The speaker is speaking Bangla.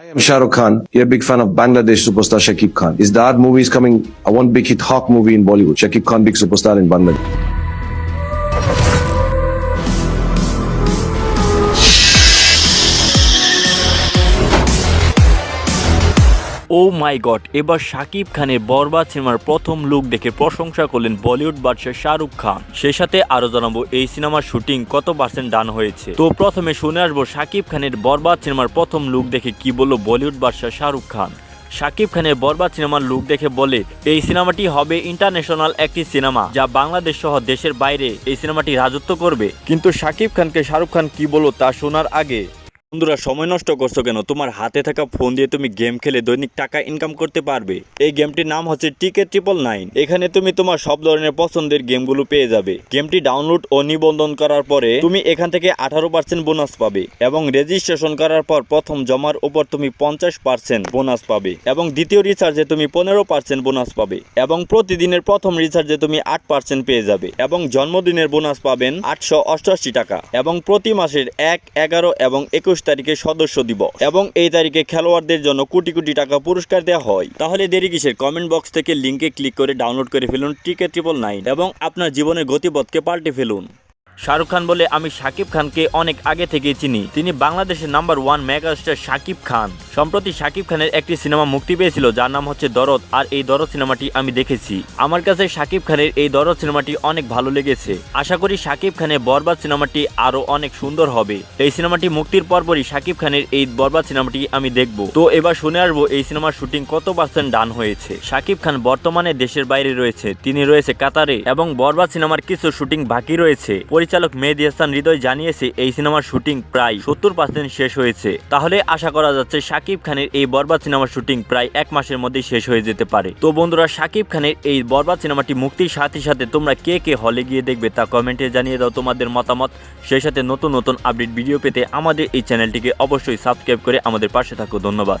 I'm Shah Rukh Khan. You're a big fan of Bangladesh superstar Shakib Khan. Is the art movie is coming? I want big hit Hawk movie in Bollywood. Shakib Khan, big superstar in Bangladesh. Oh my god এবার শাকিব খানের বরবাদ সিনেমার প্রথম লুক দেখে প্রশংসা করলেন বলিউড বাদশাহ শাহরুখ খান। সে সাথে আরও জানাব, এই সিনেমার শুটিং কত পার্সেন্ট ডান হয়েছে? তো প্রথমে শুনে আসব শাকিব খানের বরবাদ সিনেমার প্রথম লুক দেখে কি বলল বলিউড বাদশাহ শাহরুখ খান। শাকিব খানের বরবাদ সিনেমার লুক দেখে বলে, এই সিনেমাটি হবে ইন্টারন্যাশনাল একটি সিনেমা যা বাংলাদেশ সহ দেশের বাইরে এই সিনেমাটি রাজত্ব করবে। কিন্তু শাকিব খানকে শাহরুখ খান কি বলল তা শোনার আগে বন্ধুরা, সময় নষ্ট করছ কেন? তোমার হাতে থাকা ফোন দিয়ে তুমি গেম খেলে দৈনিক টাকা ইনকাম করতে পারবে। এই গেমটির নাম হচ্ছে টিকে ট্রিপল নাইন এখানে তুমি তোমার সব ধরনের পছন্দের গেমগুলো পেয়ে যাবে। গেমটি ডাউনলোড ও নিবন্ধন করার পরে তুমি এখান থেকে আঠারো পার্সেন্ট বোনাস পাবে এবং রেজিস্ট্রেশন করার পর প্রথম জমার উপর তুমি পঞ্চাশ পার্সেন্ট বোনাস পাবে এবং দ্বিতীয় রিচার্জে তুমি পনেরো পার্সেন্ট বোনাস পাবে এবং প্রতিদিনের প্রথম রিচার্জে তুমি আট পার্সেন্ট পেয়ে যাবে এবং জন্মদিনের বোনাস পাবেন আটশো অষ্টআশি টাকা এবং প্রতি মাসের এক, এগারো এবং একুশ তারিখে সদস্য দিব এবং এই তারিখে খেলোয়াড়দের জন্য কোটি কোটি টাকা পুরস্কার দেওয়া হয়। তাহলে দেরি কিসের? কমেন্ট বক্স থেকে লিঙ্কে ক্লিক করে ডাউনলোড করে ফেলুন টিকে ট্রিপল নাইন এবং আপনার জীবনের গতিপথকে পাল্টে ফেলুন। শাহরুখ খান বলে, আমি শাকিব খানকে অনেক আগে থেকে চিনি। তিনি বাংলাদেশের number one megastar Shakib Khan. সম্প্রতি শাকিব খানের একটি সিনেমা মুক্তি পেয়েছিল, যার নাম হচ্ছে দরদ, আর এই দরদ সিনেমাটি আমি দেখেছি। আমার কাছে শাকিব খানের এই দরদ সিনেমাটি অনেক ভালো লেগেছে। আশা করি শাকিব খানের বরবাদ সিনেমাটি আরও অনেক সুন্দর হবে। এই সিনেমাটি মুক্তির পরপরই শাকিব খানের এই বরবাদ সিনেমাটি আমি দেখব। তো এবার শুনে আসব, এই সিনেমার শুটিং কত পার্সেন্ট ডান হয়েছে? শাকিব খান বর্তমানে দেশের বাইরে রয়েছে, তিনি রয়েছে কাতারে, এবং বরবাদ সিনেমার কিছু শুটিং বাকি রয়েছে। পরিচালক মেহেদি হাসান হৃদয় জানিয়েছে, এই সিনেমার শুটিং প্রায় সত্তর পার্সেন্ট শেষ হয়েছে। তাহলে আশা করা যাচ্ছে শাকিব খানের এই বরবাদ সিনেমার শুটিং প্রায় এক মাসের মধ্যেই শেষ হয়ে যেতে পারে। তো বন্ধুরা, শাকিব খানের এই বরবাদ সিনেমাটি মুক্তির সাথে সাথে তোমরা কে কে হলে গিয়ে দেখবে তা কমেন্টে জানিয়ে দাও তোমাদের মতামত। সেই সাথে নতুন নতুন আপডেট ভিডিও পেতে আমাদের এই চ্যানেলটিকে অবশ্যই সাবস্ক্রাইব করে আমাদের পাশে থাকো। ধন্যবাদ।